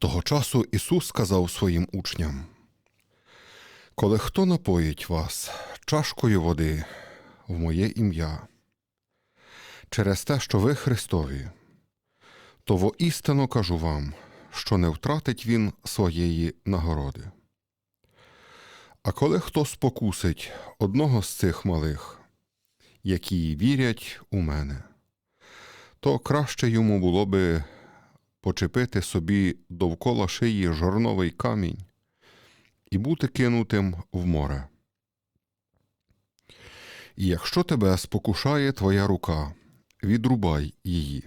Того часу Ісус сказав своїм учням: Коли хто напоїть вас чашкою води в моє ім'я, через те, що ви Христові, то воістину кажу вам, що не втратить він своєї нагороди. А коли хто спокусить одного з цих малих, які вірять у мене, то краще йому було би почепити собі довкола шиї жорновий камінь і бути кинутим в море. І якщо тебе спокушає твоя рука, відрубай її.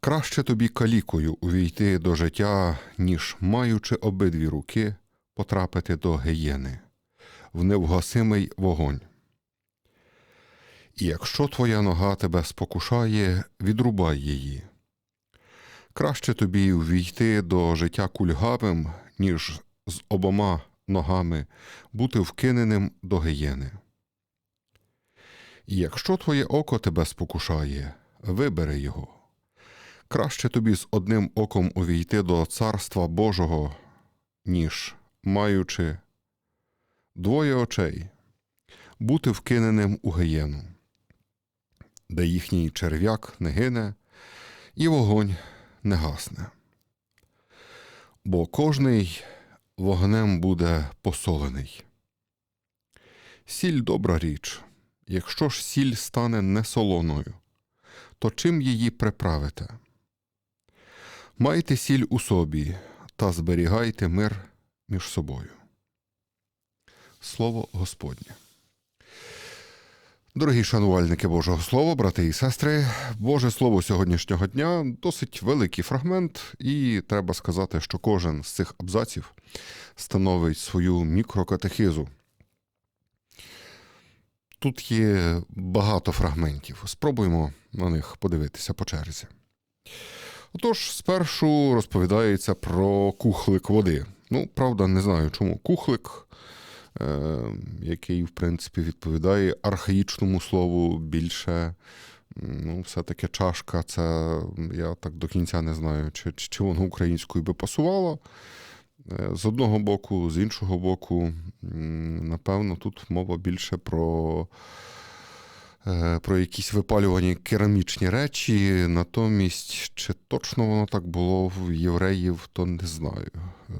Краще тобі калікою увійти до життя, ніж, маючи обидві руки, потрапити до гієни, в невгасимий вогонь. І якщо твоя нога тебе спокушає, відрубай її. Краще тобі увійти до життя кульгавим, ніж з обома ногами бути вкиненим до гієни. І якщо твоє око тебе спокушає, вибери його. Краще тобі з одним оком увійти до Царства Божого, ніж, маючи двоє очей, бути вкиненим у гієну, де їхній черв'як не гине, і вогонь не гасне. Бо кожний вогнем буде посолений. Сіль добра річ, якщо ж сіль стане несолоною, то чим її приправите? Майте сіль у собі та зберігайте мир між собою. Слово Господнє. Дорогі шанувальники Божого Слова, брати і сестри, Боже Слово сьогоднішнього дня досить великий фрагмент, і треба сказати, що кожен з цих абзаців становить свою мікрокатехизу. Тут є багато фрагментів. Спробуємо на них подивитися по черзі. Отож, спершу розповідається про кухлик води. Ну, правда, не знаю, чому кухлик, який, в принципі, відповідає архаїчному слову більше. Ну, все-таки чашка, це я так до кінця не знаю, чи, чи воно українською би пасувало. Е, З одного боку, з іншого боку, напевно, тут мова більше про, е, про якісь випалювані керамічні речі. Натомість, чи точно воно так було в євреїв, то не знаю. Е,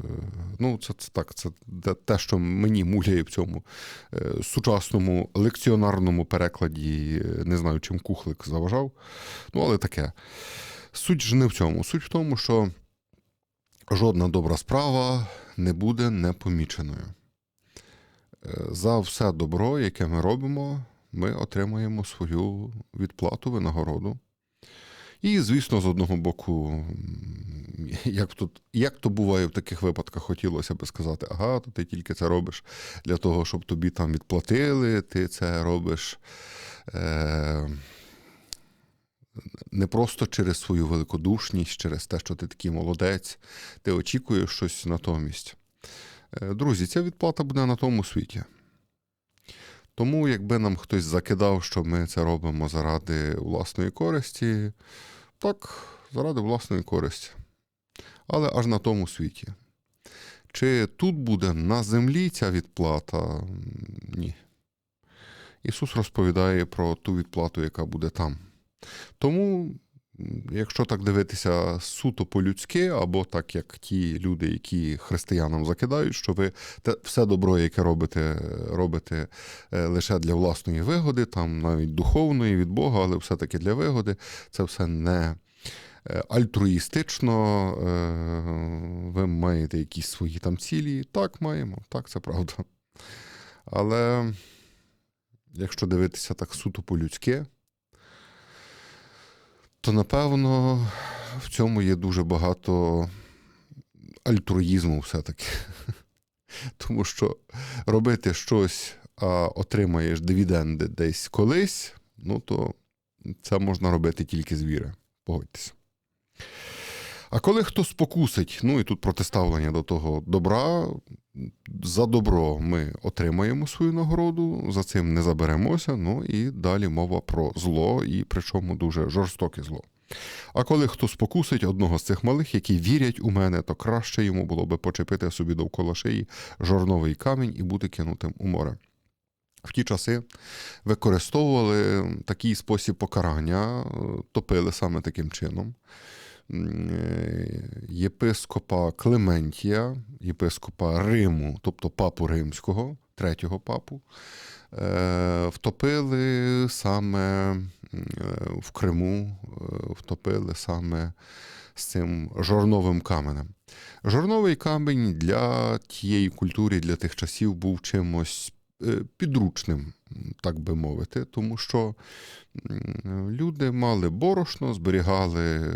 Ну, це, це так, це те- що мені муляє в цьому е, сучасному лекціонарному перекладі. е, Не знаю, чим кухлик заважав. Ну, але таке. Суть ж не в цьому. Суть в тому, що жодна добра справа не буде непоміченою. Е, За все добро, яке ми робимо, ми отримаємо свою відплату, винагороду. І, звісно, з одного боку, як, тут, як то буває в таких випадках, хотілося би сказати, ага, то ти тільки це робиш для того, щоб тобі там відплатили, ти це робиш. Е- не просто через свою великодушність, через те, що ти такий молодець, ти очікуєш щось натомість. Е, Друзі, ця відплата буде на тому світі. Тому, якби нам хтось закидав, що ми це робимо заради власної користі, так, заради власної користі. Але аж на тому світі. Чи тут буде на землі ця відплата? Ні. Ісус розповідає про ту відплату, яка буде там. Тому, якщо так дивитися суто по-людськи, або так як ті люди, які християнам закидають, що ви те все добро, яке робите, робите е, лише для власної вигоди, там навіть духовної від Бога, але все-таки для вигоди, це все не е, альтруїстично, е, ви маєте якісь свої там цілі. Так, маємо, так, це правда. Але якщо дивитися так суто по-людськи, то напевно в цьому є дуже багато альтруїзму все-таки. Тому що робити щось, а отримаєш дивіденди десь колись, ну то це можна робити тільки з віри. Погодьтеся. А коли хто спокусить, ну і тут протиставлення до того добра, за добро ми отримаємо свою нагороду, за цим не заберемося. Ну і далі мова про зло, і причому дуже жорстоке зло. А коли хто спокусить одного з цих малих, які вірять у мене, то краще йому було би почепити собі довкола шиї жорновий камінь і бути кинутим у море. В ті часи використовували такий спосіб покарання, е, топили саме таким чином. Е, Єпископа Клементія, єпископа Риму, тобто папу римського, третього папу, е, втопили саме е, в Криму, втопили саме з цим жорновим каменем. Жорновий камінь для тієї культури, для тих часів був чимось підручним, так би мовити, тому що люди мали борошно, зберігали е,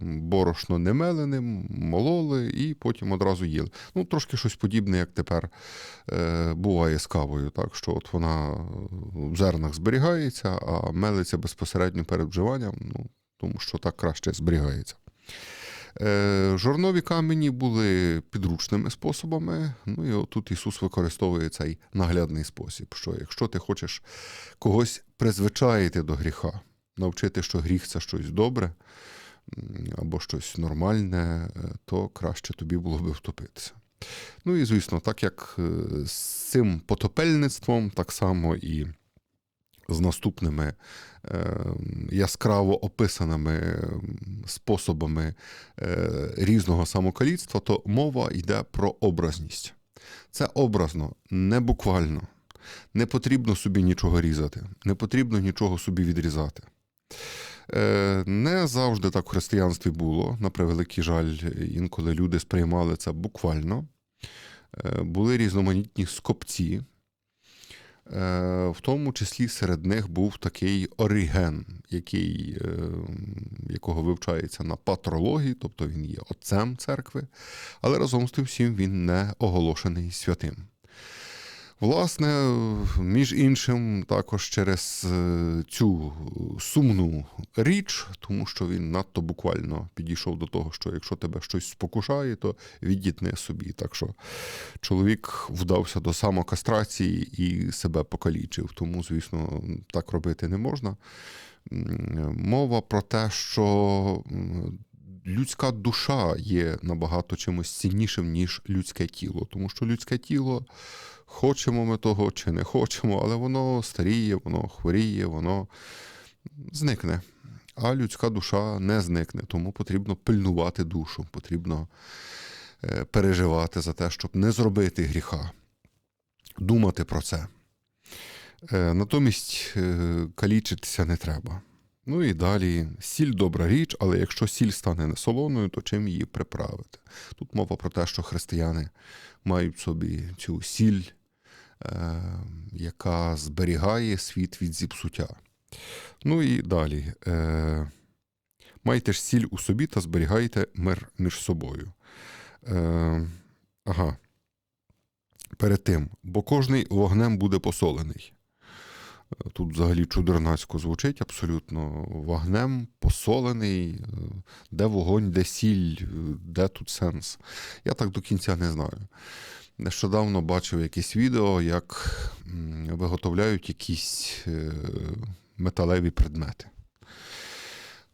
борошно немеленим, мололи і потім одразу їли. Ну, трошки щось подібне, як тепер е, буває з кавою, так що от вона в зернах зберігається, а мелиться безпосередньо перед вживанням, ну, тому що так краще зберігається. Е, Жорнові камені були підручними способами. Ну і отут Ісус використовує цей наглядний спосіб, що якщо ти хочеш когось призвичаїти до гріха, навчити, що гріх це щось добре або щось нормальне, е, то краще тобі було би втопитися. Ну і звісно, так як е, з цим потопельництвом, так само і з наступними е, яскраво описаними способами е, різного самокаліцтва, то мова йде про образність. Це образно, не буквально. Не потрібно собі нічого різати, не потрібно нічого собі відрізати. Е, Не завжди так в християнстві було. На превеликий жаль, інколи люди сприймали це буквально. Е, Були різноманітні скопці, В тому числі серед них був такий Оріген, який, е, якого вивчається на патрології, тобто він є отцем церкви, але разом з тим всім він не оголошений святим. Власне, між іншим, також через е, цю сумну річ, тому що він надто буквально підійшов до того, що якщо тебе щось спокушає, то відітни собі. Так що чоловік вдався до самокастрації і себе покалічив. Тому, звісно, так робити не можна. Мова про те, що людська душа є набагато чимось ціннішим, ніж людське тіло, тому що людське тіло. Хочемо ми того чи не хочемо, але воно старіє, воно хворіє, воно зникне. А людська душа не зникне, тому потрібно пильнувати душу, потрібно е, переживати за те, щоб не зробити гріха, думати про це. Е, Натомість е, калічитися не треба. Ну і далі сіль добра річ, але якщо сіль стане не солоною, то чим її приправити? Тут мова про те, що християни мають в собі цю сіль, яка зберігає світ від зіпсуття. Ну і далі. Е, майте ж сіль у собі та зберігайте мир між собою. Е, ага. Перед тим, бо кожний вогнем буде посолений. Е, Тут взагалі чудернацько звучить абсолютно вогнем посолений, е, де вогонь, де сіль, е, де тут сенс. Я так до кінця не знаю. Нещодавно бачив якесь відео, як виготовляють якісь е, металеві предмети.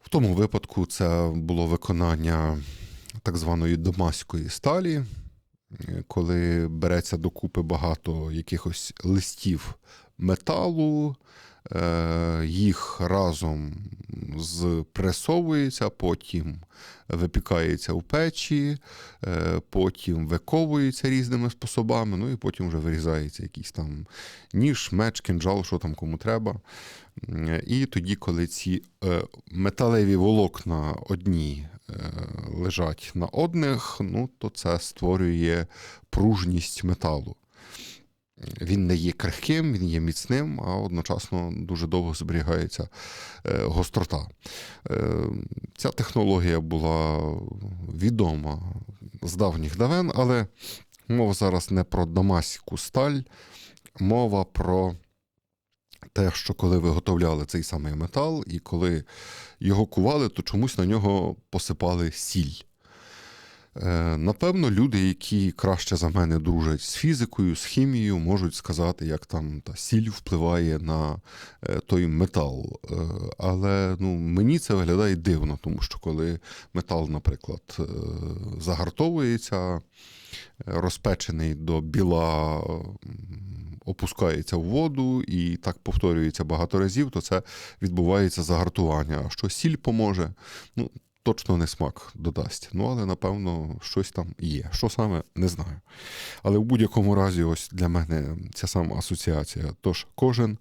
В тому випадку це було виконання так званої домаської сталі, е, коли береться докупи багато якихось листів металу, їх разом спресовується, потім випікається в печі, е, потім виковується різними способами, ну і потім вже вирізається якийсь там ніж, меч, кинджал, що там кому треба. І тоді, коли ці е, металеві волокна одні е, лежать на одних, ну, то це створює пружність металу. Він не є крихким, він є міцним, а одночасно дуже довго зберігається е, гострота. Е, Ця технологія була відома з давніх давен, але мова зараз не про дамаську сталь, мова про те, що коли виготовляли цей самий метал, і коли його кували, то чомусь на нього посипали сіль. Е, Напевно, люди, які краще за мене дружать з фізикою, з хімією, можуть сказати, як там та сіль впливає на е, той метал. Е, Але ну, мені це виглядає дивно, тому що коли метал, наприклад, загартовується, розпечений до біла, опускається в воду і так повторюється багато разів, то це відбувається загартування. А що сіль поможе, ну, точно не смак додасть. Ну, але напевно щось там є. Що саме, не знаю. Але в будь-якому разі, ось для мене ця сама асоціація. Тож кожен,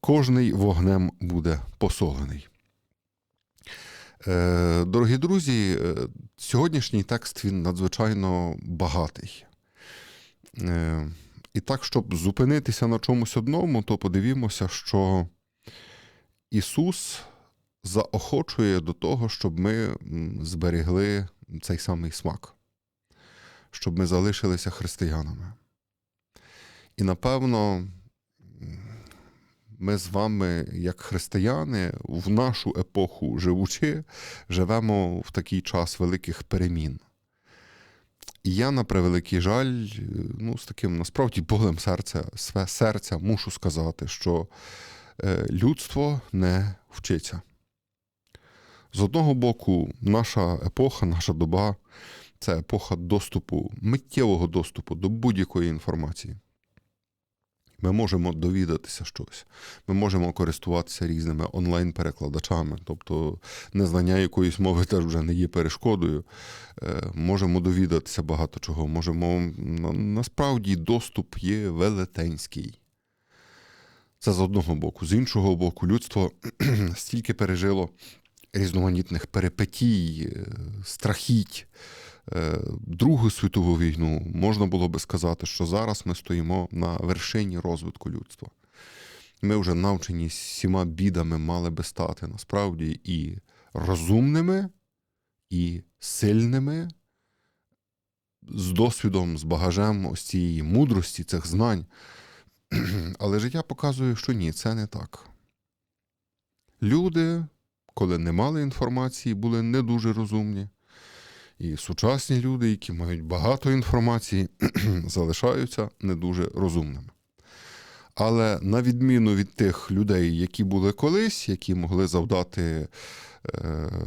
кожний вогнем буде посолений. Е, Дорогі друзі, е, сьогоднішній текст він надзвичайно багатий. Е, І так, щоб зупинитися на чомусь одному, то подивімося, що Ісус заохочує до того, щоб ми м, зберегли цей самий смак, щоб ми залишилися християнами. І напевно, ми з вами, як християни, в нашу епоху живучи, живемо в такий час великих перемін. І я, на превеликий жаль, ну, з таким насправді болем серця, серця мушу сказати, що е, людство не вчиться. З одного боку, наша епоха, наша доба це епоха доступу, миттєвого доступу до будь-якої інформації. Ми можемо довідатися щось, ми можемо користуватися різними онлайн-перекладачами, тобто незнання якоїсь мови теж вже не є перешкодою. Е, Можемо довідатися багато чого. Можемо насправді доступ є велетенський. Це з одного боку. З іншого боку, людство стільки пережило різноманітних перипетій, е, страхіть, е, Другу світову війну, можна було би сказати, що зараз ми стоїмо на вершині розвитку людства. Ми вже навчені всіма бідами мали би стати насправді і розумними, і сильними, з досвідом, з багажем ось цієї мудрості, цих знань. Але життя показує, що ні, це не так. Люди, коли не мали інформації, були не дуже розумні. І сучасні люди, які мають багато інформації, залишаються не дуже розумними. Але на відміну від тих людей, які були колись, які могли завдати е,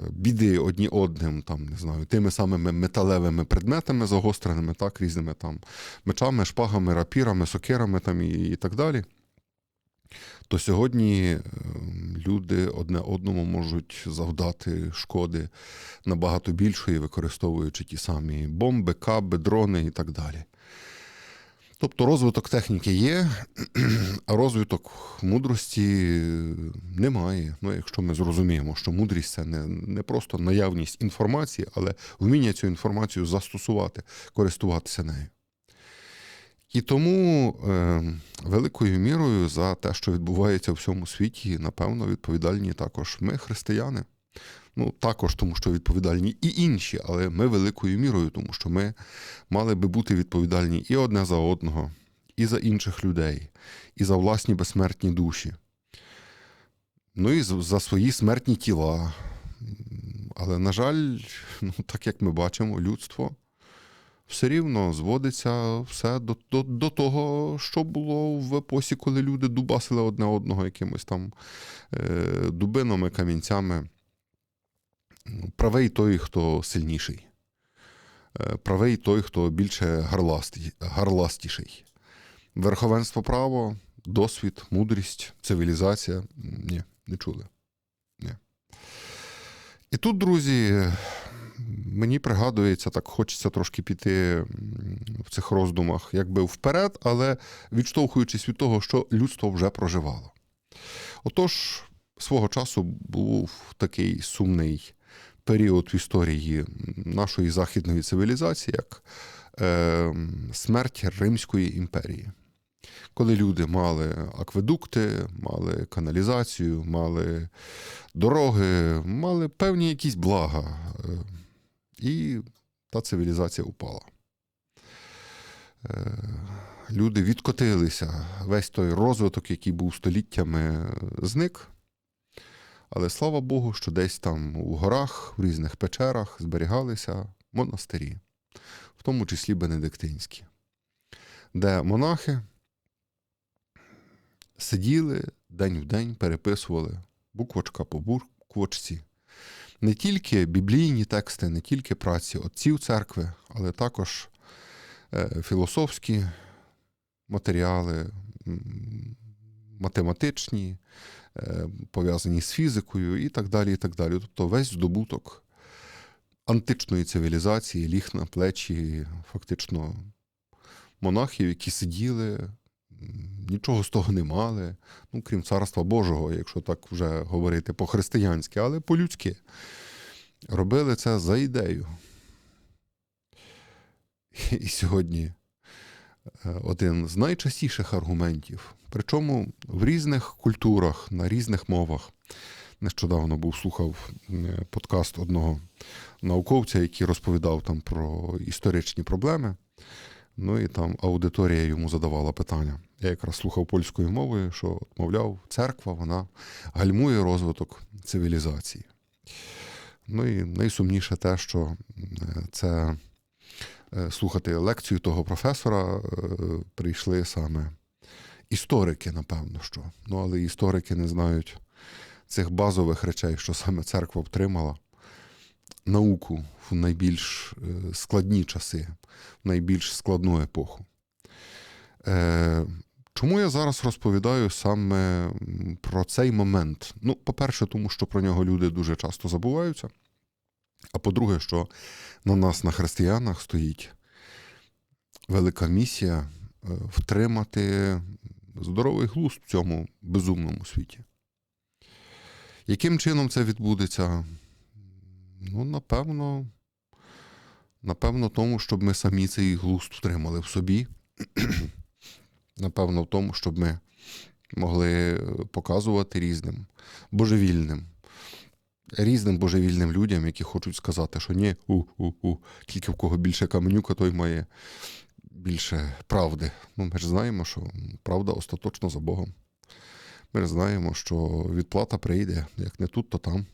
біди одні одним, там, не знаю, тими самими металевими предметами загостреними, так, різними там мечами, шпагами, рапірами, сокирами там, і, і так далі, то сьогодні е, люди одне одному можуть завдати шкоди набагато більшої, використовуючи ті самі бомби, каби, дрони і так далі. Тобто розвиток техніки є, а розвиток мудрості немає. Ну, якщо ми зрозуміємо, що мудрість це не, не просто наявність інформації, але вміння цю інформацію застосувати, користуватися нею. І тому е, великою мірою за те, що відбувається в всьому світі, напевно, відповідальні також ми, християни. Ну, також тому, що відповідальні і інші, але ми великою мірою, тому що ми мали би бути відповідальні і одне за одного, і за інших людей, і за власні безсмертні душі. Ну і за свої смертні тіла. Але, на жаль, ну, так як ми бачимо, людство все рівно зводиться все до, до, до того, що було в епосі, коли люди дубасили одне одного якимось там е, дубинами, камінцями. Правий той, хто сильніший. Е, Правий той, хто більше гарласті, гарластіший. Верховенство право, досвід, мудрість, цивілізація. Ні, не чули. Ні. І тут, друзі, мені пригадується, так хочеться трошки піти в цих роздумах, якби вперед, але відштовхуючись від того, що людство вже проживало. Отож, свого часу був такий сумний період в історії нашої західної цивілізації, як е, смерть Римської імперії. Коли люди мали акведукти, мали каналізацію, мали дороги, мали певні якісь блага, е, і та цивілізація упала. Е, Люди відкотилися, весь той розвиток, який був століттями, зник. Але слава Богу, що десь там у горах, в різних печерах зберігалися монастирі. в тому числі бенедиктинські, де монахи сиділи день в день, переписували буквочка по буквочці. Не тільки біблійні тексти, не тільки праці отців церкви, але також е, філософські матеріали, математичні, е, пов'язані з фізикою і так далі. і так далі. Тобто весь здобуток античної цивілізації ліг на плечі фактично монахів, які сиділи, нічого з того не мали, ну, крім царства Божого, якщо так вже говорити по-християнськи, але по-людськи. Робили це за ідею. І сьогодні е, один з найчастіших аргументів, причому в різних культурах, на різних мовах. Нещодавно був слухав подкаст одного науковця, який розповідав там про історичні проблеми. Ну і там аудиторія йому задавала питання. Я якраз слухав польською мовою, що, мовляв, церква вона гальмує розвиток цивілізації. Ну і найсумніше те, що е, це е, слухати лекцію того професора е, прийшли саме історики, напевно, що. Ну, але історики не знають цих базових речей, що саме церква втримала науку в найбільш е, складні часи, в найбільш складну епоху. Е, Чому я зараз розповідаю саме про цей момент? Ну, по-перше, тому що про нього люди дуже часто забуваються. А по-друге, що на нас, на християнах, стоїть велика місія е, втримати здоровий глузд в цьому безумному світі. Яким чином це відбудеться? Ну, напевно, напевно, тому, щоб ми самі цей глузд втримали в собі. Напевно, в тому, щоб ми могли показувати різним божевільним, різним божевільним людям, які хочуть сказати, що ні, у-у-у, тільки в кого більше каменюка, той має більше правди. Ну, ми ж знаємо, що правда остаточно за Богом. Ми ж знаємо, що відплата прийде, як не тут, то там.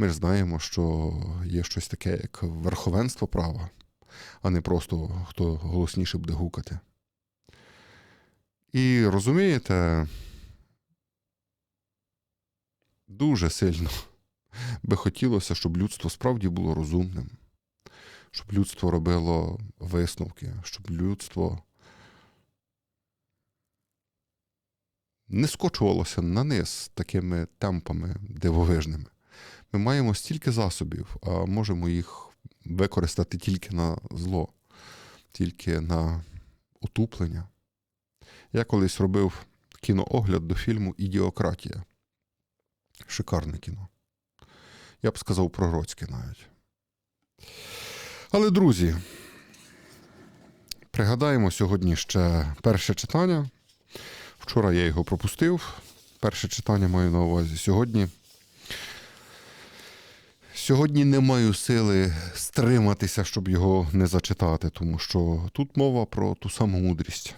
Ми ж знаємо, що є щось таке, як верховенство права, а не просто хто голосніше буде гукати. І розумієте, дуже сильно би хотілося, щоб людство справді було розумним, щоб людство робило висновки, щоб людство не скочувалося на низ такими темпами дивовижними. Ми маємо стільки засобів, а можемо їх використати тільки на зло, тільки на утуплення. Я колись робив кіноогляд до фільму Ідіократія. Шикарне кіно. Я б сказав пророцьке навіть. Але, друзі, пригадаємо сьогодні ще перше читання. Вчора я його пропустив. Перше читання маю на увазі сьогодні. Сьогодні не маю сили стриматися, щоб його не зачитати, тому що тут мова про ту саму мудрість.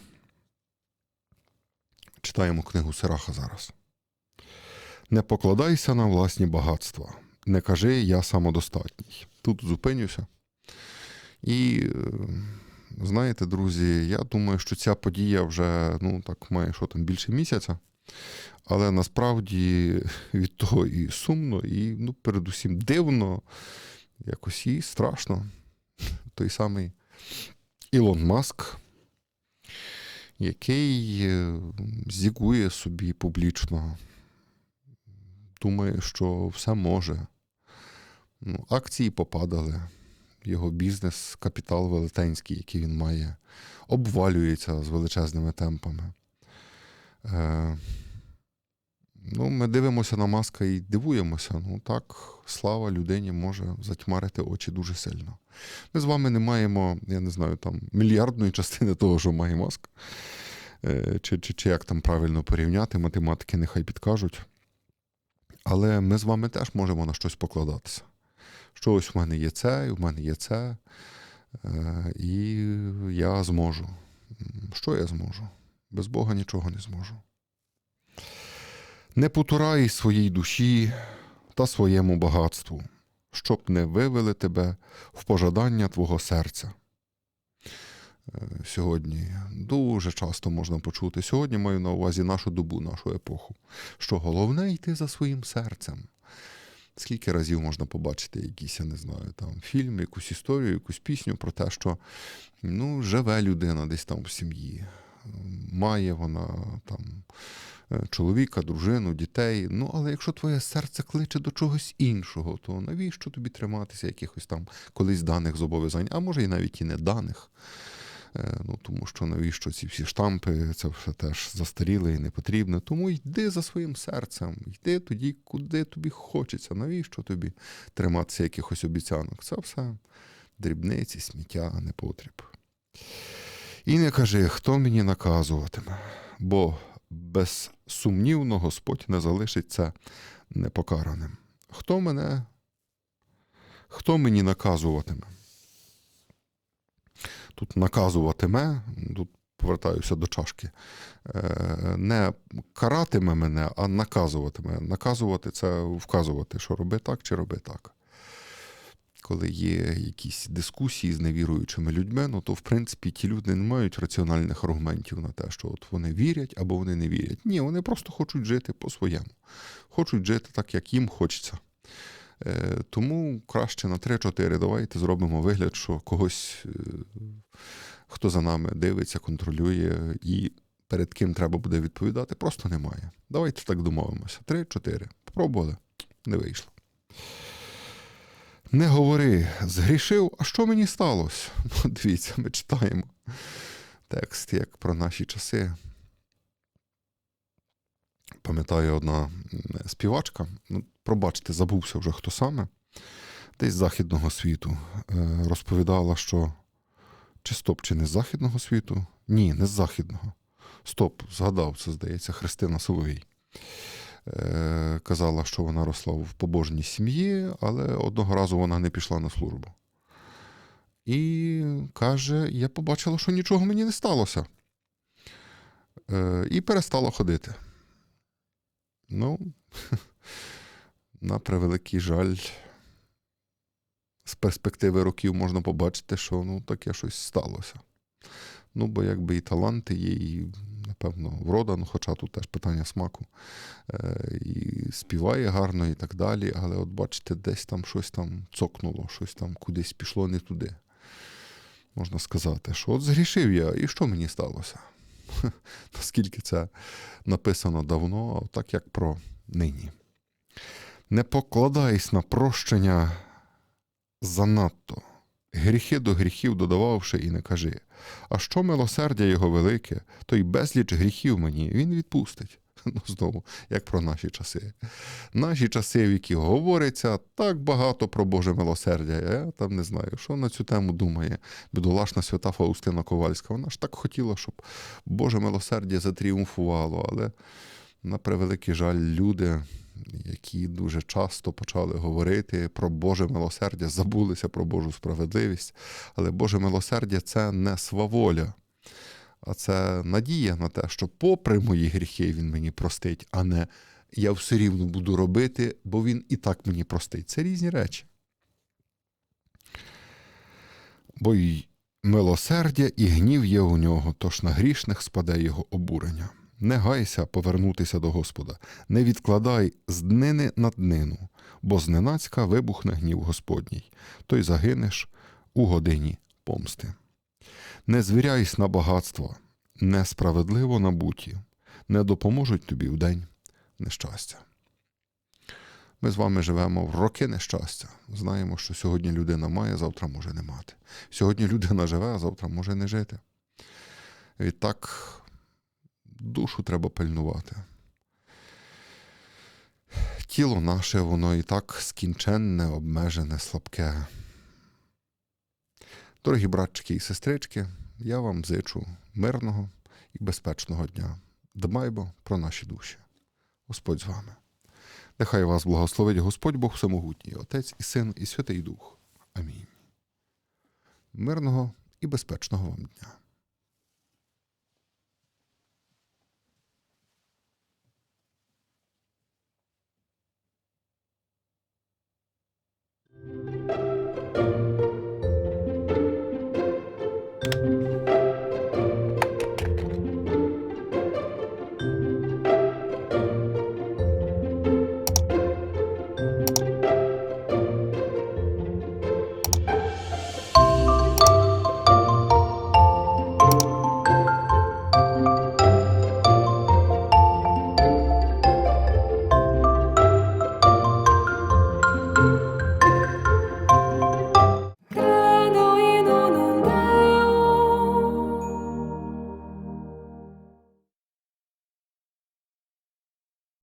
Читаємо книгу Сираха зараз. Не покладайся на власні багатства. Не кажи я самодостатній. Тут зупинюся. І е, знаєте, друзі, я думаю, що ця подія вже ну, так має що там більше місяця. Але насправді від того і сумно, і ну, передусім дивно, якось і страшно. Той самий Ілон Маск, який е, зігує собі публічно, думає, що все може. Ну, Акції попадали, його бізнес, капітал велетенський, який він має, обвалюється з величезними темпами. Е, Ну, Ми дивимося на маска і дивуємося. Ну так, слава людині може затьмарити очі дуже сильно. Ми з вами не маємо, я не знаю, там мільярдної частини того, що має маск. Е, чи, чи, чи як там правильно порівняти, математики нехай підкажуть. Але ми з вами теж можемо на щось покладатися. Що ось в мене є це, і в мене є це, е, і я зможу. Що я зможу? Без Бога нічого не зможу. Не потурай своїй душі та своєму багатству, щоб не вивели тебе в пожадання твого серця. Е, Сьогодні дуже часто можна почути. Сьогодні маю на увазі нашу добу, нашу епоху. Що головне йти за своїм серцем. Скільки разів можна побачити якийсь, я не знаю, там фільм, якусь історію, якусь пісню про те, що ну, живе людина десь там в сім'ї, має вона там е, чоловіка, дружину, дітей. Ну, але якщо твоє серце кличе до чогось іншого, то навіщо тобі триматися якихось там колись даних зобов'язань, а може і навіть і не даних. Е, Ну, тому що навіщо ці всі штампи, це все теж застаріле і не потрібне. Тому йди за своїм серцем, йди тоді, куди тобі хочеться. Навіщо тобі триматися якихось обіцянок? Це все дрібниці, сміття, непотріб. І не кажи, хто мені наказуватиме, бо безсумнівно Господь не залишить це непокараним. Хто мене, хто мені наказуватиме? Тут наказуватиме, тут повертаюся до чашки, е, не каратиме мене, а наказуватиме. Наказувати це вказувати, що роби так чи роби так. Коли є якісь дискусії з невіруючими людьми, ну то в принципі ті люди не мають раціональних аргументів на те, що от вони вірять або вони не вірять. Ні, вони просто хочуть жити по-своєму, хочуть жити так, як їм хочеться. Е, Тому краще на 3-4 давайте зробимо вигляд, що когось, е, хто за нами дивиться, контролює і перед ким треба буде відповідати, просто немає. Давайте так домовимося. 3-4. Попробували, не вийшло. Не говори, згрішив, а що мені сталося? Ну, дивіться, ми читаємо текст як про наші часи. Пам'ятаю, одна співачка, ну, пробачте, забувся вже хто саме, десь з західного світу, е, розповідала, що чи стоп, чи не з західного світу? Ні, не з західного. Стоп, згадав, це здається, Христина Соловій. Е, Казала, що вона росла в побожній сім'ї, але одного разу вона не пішла на службу. І каже: я побачила, що нічого мені не сталося. Е, І перестала ходити. Ну, на превеликий жаль, з перспективи років можна побачити, що ну, таке щось сталося. Ну, бо якби і таланти є, і, напевно, врода, ну, хоча тут теж питання смаку, е, і співає гарно і так далі, але от бачите, десь там щось там цокнуло, щось там кудись пішло не туди. Можна сказати, що от згрішив я, і що мені сталося? Наскільки це написано давно, а так як про нині. Не покладайся на прощення занадто, гріхи до гріхів додававши і не кажи. А що милосердя його велике, то й безліч гріхів мені він відпустить. Ну, знову, як про наші часи. Наші часи, в які говориться так багато про Боже милосердя. Я там не знаю, що на цю тему думає бідолашна свята Фаустина Ковальська. Вона ж так хотіла, щоб Боже милосердя затріумфувало, але на превеликий жаль, люди, які дуже часто почали говорити про Боже милосердя, забулися про Божу справедливість. Але Боже милосердя це не сваволя, а це надія на те, що попри мої гріхи він мені простить, а не я все рівно буду робити, бо він і так мені простить. Це різні речі. Бо й милосердя і гнів є у нього, тож на грішних спаде його обурення. Не гайся повернутися до Господа, не відкладай з днини на днину, бо зненацька вибухне гнів Господній, то й загинеш у годині помсти. Не звіряйся на багатство, несправедливо набуті, не допоможуть тобі в день нещастя. Ми з вами живемо в роки нещастя. Знаємо, що сьогодні людина має, завтра може не мати. Сьогодні людина живе, а завтра може не жити. Відтак душу треба пильнувати. Тіло наше, воно і так скінченне, обмежене, слабке. Дорогі братчики і сестрички, я вам зичу мирного і безпечного дня. Дбаймо про наші душі. Господь з вами. Нехай вас благословить Господь Бог Всемогутній, Отець і Син, і Святий Дух. Амінь. Мирного і безпечного вам дня.